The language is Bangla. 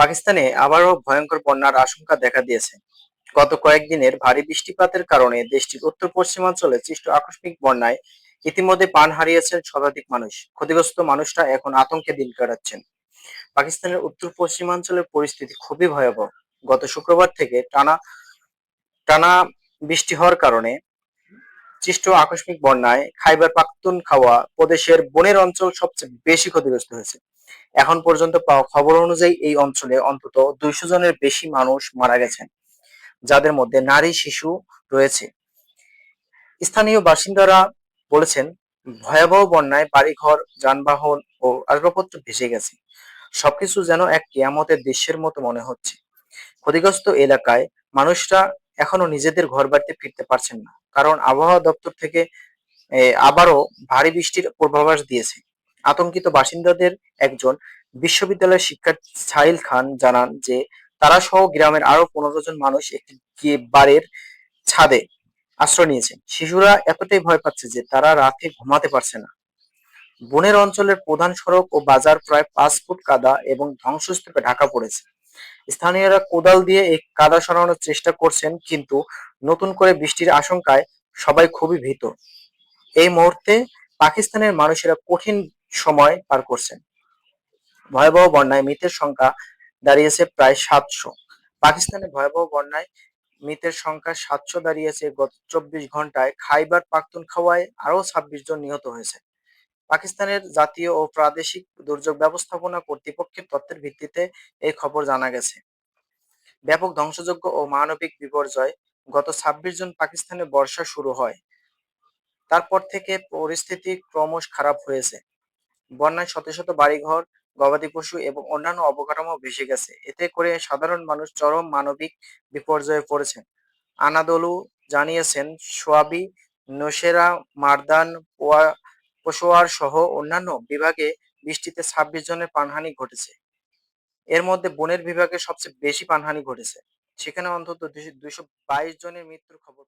পাকিস্তানে আবারও ভয়ঙ্কর বন্যার আশঙ্কা দেখা দিয়েছে। গত কয়েকদিনের ভারী বৃষ্টিপাতের কারণে দেশটির উত্তর পশ্চিমাঞ্চলে সৃষ্ট আকস্মিক বন্যায় ইতিমধ্যে প্রাণ হারিয়েছেন শতাধিক মানুষ। ক্ষতিগ্রস্ত মানুষরা এখন আতঙ্কে দিন কাটাচ্ছেন। পাকিস্তানের উত্তর পশ্চিমাঞ্চলের পরিস্থিতি খুবই ভয়াবহ। গত শুক্রবার থেকে টানা টানা বৃষ্টি হওয়ার কারণে সৃষ্ট আকস্মিক বন্যায় খাইবার পাখতুনখাওয়া প্রদেশের বনের অঞ্চল সবচেয়ে বেশি ক্ষতিগ্রস্ত হয়েছে। এখন পর্যন্ত পাওয়া খবর অনুযায়ী এই অঞ্চলে অন্তত দুইশো জনের বেশি মানুষ মারা গেছেন, যাদের মধ্যে নারী, শিশু রয়েছে। স্থানীয় বাসিন্দারা বলেছেন, ভয়াবহ বন্যায় বাড়িঘর, যানবাহন ও আসবাবপত্র ভেসে গেছে। সবকিছু যেন এক কেয়ামতের দৃশ্যের মতো মনে হচ্ছে। ক্ষতিগ্রস্ত এলাকায় মানুষরা এখনও নিজেদের ঘর বাড়িতে ফিরতে পারছেন না, কারণ আবহাওয়া দপ্তর থেকে আবারও ভারী বৃষ্টির পূর্বাভাস দিয়েছে। আতঙ্কিত বাসিন্দাদের একজন বিশ্ববিদ্যালয়ের শিক্ষার্থী সাহিল খান জানান যে, তারা সহ গ্রামের আরও পনেরো জন মানুষ একটি বাড়ির ছাদে আশ্রয় নিয়েছে। শিশুরা এতটাই ভয় পাচ্ছে যে, তারা রাতে ঘুমাতে পারছে না। বনের অঞ্চলের প্রধান সড়ক ও বাজার প্রায় পাঁচ ফুট কাদা এবং ধ্বংসস্তূপে ঢাকা পড়েছে। স্থানীয়রা কোদাল দিয়ে এই কাদা সরানোর চেষ্টা করছেন, কিন্তু নতুন করে বৃষ্টির আশঙ্কায় সবাই খুবই ভীত। এই মুহূর্তে পাকিস্তানের মানুষেরা কঠিন সময় পার করছেন। ভয়াবহ বন্যায় মৃতের সংখ্যা দাঁড়িয়েছে প্রায় সাতশো। পাকিস্তানে ভয়াবহ বন্যায় মৃতের সংখ্যা সাতশো দাঁড়িয়েছে গত চব্বিশ ঘন্টায় খাইবার পাখতুনখাওয়ায় আরও ছাব্বিশ জন নিহত হয়েছে। পাকিস্তানের জাতীয় ও প্রাদেশিক দুর্যোগ ব্যবস্থাপনা কর্তৃপক্ষের তথ্যের ভিত্তিতে এই খবর জানা গেছে। ব্যাপক ধ্বংসযজ্ঞ ও মানবিক বিপর্যয় গত ছাব্বিশ জন পাকিস্তানে বর্ষা শুরু হয়। তারপর থেকে পরিস্থিতি ক্রমশ খারাপ হয়েছে। বন্যায় শত শত বাড়িঘর, গবাদি পশু এবং অন্যান্য অবকাঠামো ভেসে গেছে। এতে করে সাধারণ মানুষ চরম মানবিক বিপর্যয়ে পড়েছেন। আনাদোলু জানিয়েছেন, সোয়াবি নোশেরা মারদান পেশোয়ার সহ অন্যান্য বিভাগে বৃষ্টিতে ছাব্বিশ জনের প্রাণহানি ঘটেছে। এর মধ্যে বনের বিভাগে সবচেয়ে বেশি প্রাণহানি ঘটেছে। সেখানে অন্তত দুইশো বাইশ জনের মৃত্যুর খবর